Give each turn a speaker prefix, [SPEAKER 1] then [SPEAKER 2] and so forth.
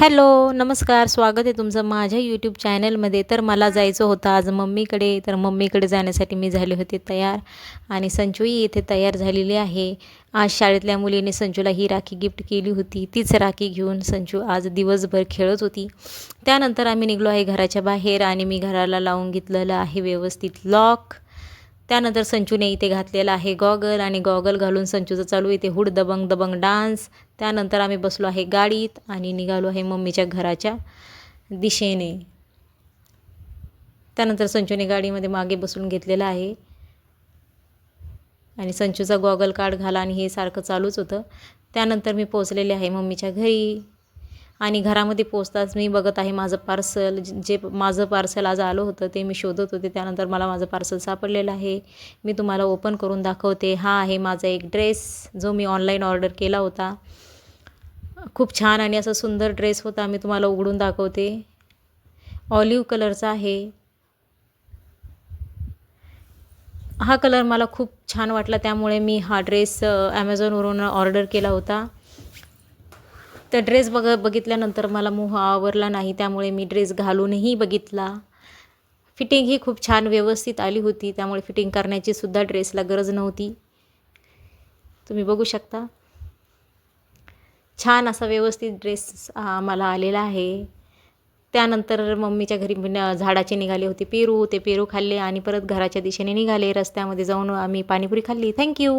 [SPEAKER 1] Hello नमस्कार स्वागत आहे तुमचं माझ्या यूट्यूब चॅनलमध्ये तर मला जायचं होतं आज मम्मीकडे. तर मम्मीकडे जाण्यासाठी मी झाले होते तयार आणि संचूही इथे तयार झालेली आहे. आज शाळेतल्या मुलीने संचूला ही राखी गिफ्ट केली होती. तीच राखी घेऊन संचू आज दिवसभर खेळत होती. त्यानंतर आम्ही निघलो आहे घराच्या बाहेर आणि मी घराला लावून घेतलेलं आहे व्यवस्थित लॉक त्यानंतर संचूने इथे घातलेला आहे गॉगल आणि गॉगल घालून संचूचं चालू इथे हुड दबंग दबंग डान्स त्यानंतर आम्ही बसलो आहे गाडीत आणि निघालो आहे मम्मीच्या घराच्या दिशेने. त्यानंतर संचूने गाडीमध्ये मागे बसून घेतलेलं आहे. आणि संचूचा गॉगल कार्ड घाला आणि हे सारखं चालूच होतं. त्यानंतर मी पोचलेले आहे मम्मीच्या घरी. आणि घरामध्ये पोचताच मी बघत आहे माझं पार्सल जे माझं पार्सल आज आलं होतं ते मी शोधत होते. त्यानंतर मला माझं पार्सल सापडलेलं आहे. मी तुम्हाला ओपन करून दाखवते. हा आहे माझा एक ड्रेस जो मी ऑनलाईन ऑर्डर केला होता. खूप छान आणि असं सुंदर ड्रेस होता मी तुम्हाला उघडून दाखवते. ऑलिव्ह कलरचा आहे. हा कलर मला खूप छान वाटला त्यामुळे मी हा ड्रेस ॲमेझॉनवरून ऑर्डर केला होता. तर ड्रेस बघ बघितल्यानंतर मला मोह आवरला नाही त्यामुळे मी ड्रेस घालूनही बघितला. फिटिंग ही खूप छान व्यवस्थित आली होती त्यामुळे फिटिंग करण्याची सुद्धा ड्रेसला गरज नव्हती. तुम्ही बघू शकता. छान असा व्यवस्थित ड्रेस मला आलेला आहे. त्यानंतर मम्मीच्या घरी झाडाचे निघाले होते पेरू ते पेरू खाल्ले आणि परत घराच्या दिशेने निघाले. रस्त्यामध्ये जाऊन आम्ही पाणीपुरी खाल्ली. थँक्यू